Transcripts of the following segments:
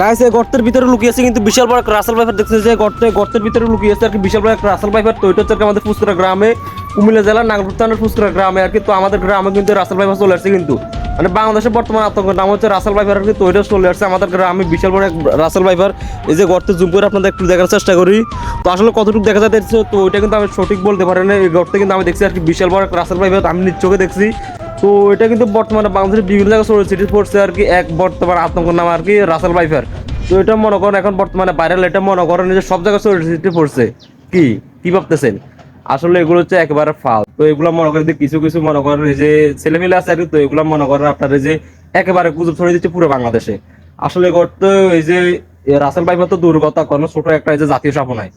Guys, এই গর্তের ভিতরে লুকিয়েছে কিন্তু বিশাল বড় রাসেল পাইপার দেখছে যে গর্তে গর্তের ভিতরে লুকিয়েছে আর কি বিশাল বড় রাসেল পাইপার তো এটা হচ্ছে আমাদের ফুসকুরা গ্রামে, কুমিল্লা জেলার নাগরপুর থানার ফুসকুরা গ্রামে আর কি। তো আমাদের গ্রামে কিন্তু রাসেল পাইপার চলে আসছে কিন্তু। মানে বাংলাদেশের বর্তমান আতঙ্কের নাম হচ্ছে রাসেল পাইপার আর কি। তো এটা চলে আসছে আমাদের গ্রামে বিশাল বড় এক রাসেল পাইপার এই যে গর্তে জুম করে আপনাদের একটু দেখার চেষ্টা করি। তো আসলে কতটুকু দেখা যাচ্ছে তো ওইটা কিন্তু আমি সঠিক বলতে পারি না। এই গর্তে কিন্তু আমি দেখছি আর কি বিশাল বড় রাসেল পাইপার আমি নিজ চোখে দেখছি। তো এটা কিন্তু বর্তমানে বাংলাদেশের বিভিন্ন জায়গায় ছড়িয়ে ছিটিয়ে পড়ছে আর কি এক বর্তমান আতঙ্কের নাম আর কি রাসেল পাইপার তো এটা মনে করেন এখন বর্তমানে ভাইরাল এটা মনে করেন যে সব জায়গায় ছড়িয়ে ছিটিয়ে পড়ছে কি? কি ভাবতেছেন? আসলে এগুলো হচ্ছে একেবারে ফাল তো এগুলো মনে করেন কিছু কিছু মনে করেন যে ছেলেমেলে আছে আর কি, তো এগুলো মনে করেন আপনার যে একেবারে গুজব ছড়িয়ে দিচ্ছে পুরো বাংলাদেশে। আসলে করতে এই যে রাসেল পাইপার তো দুর্গতা কোনো ছোট একটা এই যে জাতীয় স্থাপনায়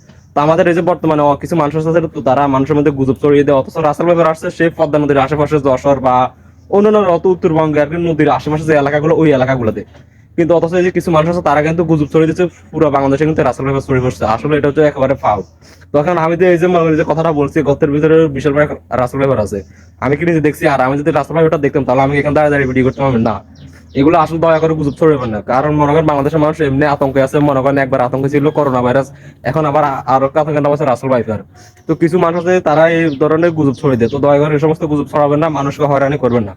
আমাদের এই যে বর্তমানে কিছু মানুষ আছে, তো তারা মানুষের মধ্যে গুজব ছড়িয়ে দেয়। অথচ রাসেল পাইপার আসছে সেই পদ্মা নদীর আশেপাশে যশোর বা অন্যান্য অত উত্তরবঙ্গে আর নদীর আশেপাশে যে এলাকাগুলো, ওই এলাকাগুলোতে। কিন্তু অথচ এই যে কিছু মানুষ আছে, তারা কিন্তু গুজব ছড়িয়ে দিচ্ছে, পুরো বাংলাদেশে কিন্তু রাসেল পাইপার ছড়িয়ে পড়ছে। আসলে এটা হচ্ছে একেবারে ফাউ তখন আমি যে এই যে মনে যে কথাটা বলছি, গর্তের ভিতরে বিশাল রাসেল পাইপার আছে। আমি কি নিজে দেখছি? আর আমি যদি রাসেল পাইপারটা দেখতাম, তাহলে আমি এখানে দাঁড়িয়ে দাঁড়িয়ে ভিডিও করতে পারবেন না। এগুলো আসলে দয়া করে গুজব ছড়াবেন না। কারণ মনে করেন বাংলাদেশের মানুষ এমনি আতঙ্কে আছে, মনে করেন একবার আতঙ্ক ছিল করোনা ভাইরাস এখন আবার আরও আতঙ্কের নাম আছে রাসেল ভাইপার। তো কিছু মানুষ আছে তারা এই ধরনের গুজব ছড়িয়ে দেয়। তো দয়া করে এই সমস্ত গুজব ছড়াবেন না, মানুষকে হয়রানি করবেন না।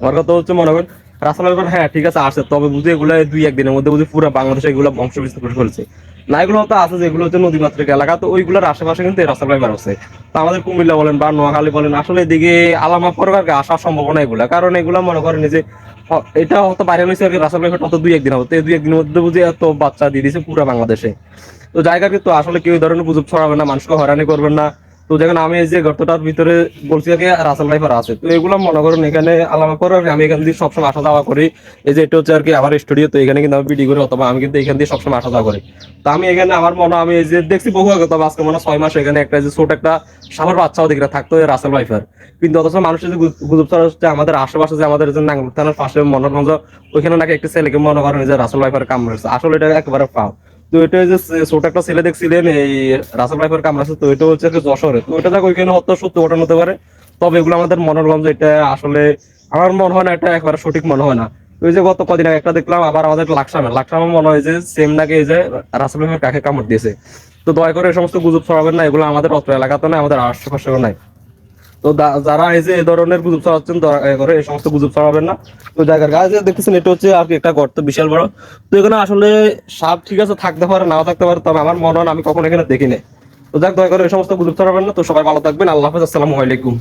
আমার কথা হচ্ছে মনে করেন রাসেল ভাইপার হ্যাঁ ঠিক আছে, আসছে। তবে বুঝি এগুলো দুই একদিনের মধ্যে বুঝি পুরো বাংলাদেশে এগুলো বংশ বিস্তার করে ফেলছে। না, এগুলো তো আছে যেগুলো হচ্ছে নদীমাতৃক এলাকা, তো ওইগুলোর আশেপাশে কিন্তু এই রাসেল ভাইপার আছে। তো আমাদের কুমিল্লা বলেন বা নোয়াখালী বলেন, আসলে এদিকে আলামা প্রকারকে আসার সম্ভাবনা এগুলা। কারণ এগুলা মনে করেন যে এটা হয়তো বাইরে হয়েছে আর কি রাসেল ভাই হয়তো দুই একদিন হবে দুই একদিনের মধ্যে বুঝে এত বাচ্চা দিয়ে দিয়েছে পুরো বাংলাদেশে। তো জায়গা কিন্তু আসলে কেউ ধরনের গুজব ছড়াবে না, মানুষকে হয়রানি করবেন না। তো যেখানে আমি এই যে গর্তটার ভিতরে বলছি আগে রাসেল ভাইপার আছে। তো এগুলো মনে করেন এখানে আলামা করে আমি এখান দিয়ে সবসময় আসা যাওয়া করি। এই যে এটা হচ্ছে আর কি আমার স্টুডিও তো এখানে কিন্তু আমি ভিডিও করি অথবা আমি কিন্তু এখান দিয়ে সবসময় আসা যাওয়া করি। তো আমি এখানে আমার মনে আমি এই যে দেখছি বহু আগে, তবে আজকে মনে ছয় মাস এখানে একটা যে ছোট একটা সামার বাচ্চাও দেখে থাকতো রাসেল ভাইপার কিন্তু অথচ মানুষের যে গুজব ছড়া হচ্ছে, আমাদের আশেপাশে যে আমাদের যে নাঙ্গল থানার পাশে মনোরঞ্জ ওইখানে নাকি একটা ছেলেকে মনে করেন যে রাসেল ভাইপার কামড়েছে। আসলে এটা একেবারে পাও তো এটা যে ছোট একটা ছেলে দেখছিলেন, এই রাসেল কামড়াছে তো এটা হচ্ছে যশোরে। তো এটা ওইখানে হত্যা সত্য ঘটনা হতে পারে। তবে এগুলো আমাদের এটা আসলে আমার মনে হয় না, এটা একবারে সঠিক মনে হয় না। ওই যে গত কদিন আগে একটা দেখলাম, আবার আমাদের লাকসামে। লাকসামে মনে হয় যে সেম নাকি এই যে রাসেল ভাইপার কাকে কামড় দিয়েছে। তো দয়া করে এই সমস্ত গুজব ছড়াবেন না, এগুলো আমাদের অত্র এলাকাতে নাই আমাদের আশেপাশেও নাই তো যারা এই যে এই ধরনের গুজব ছড়াচ্ছেন করে এই সমস্ত গুজব ছড়াবেন না। তো জায়গার গায়ে দেখতেছেন, এটা হচ্ছে আর কি একটা গর্ত বিশাল বড়। তো এখানে আসলে সাপ ঠিক আছে, থাকতে পারে, নাও থাকতে পারে, তবে আমার মনে হয় আমি কখনো এখানে দেখিনি। তো যাক, দয়া করে এই সমস্ত গুজব ছড়াবেন না। তো সবাই ভালো থাকবেন। আল্লাহ হাফেজ, আসসালামু আলাইকুম।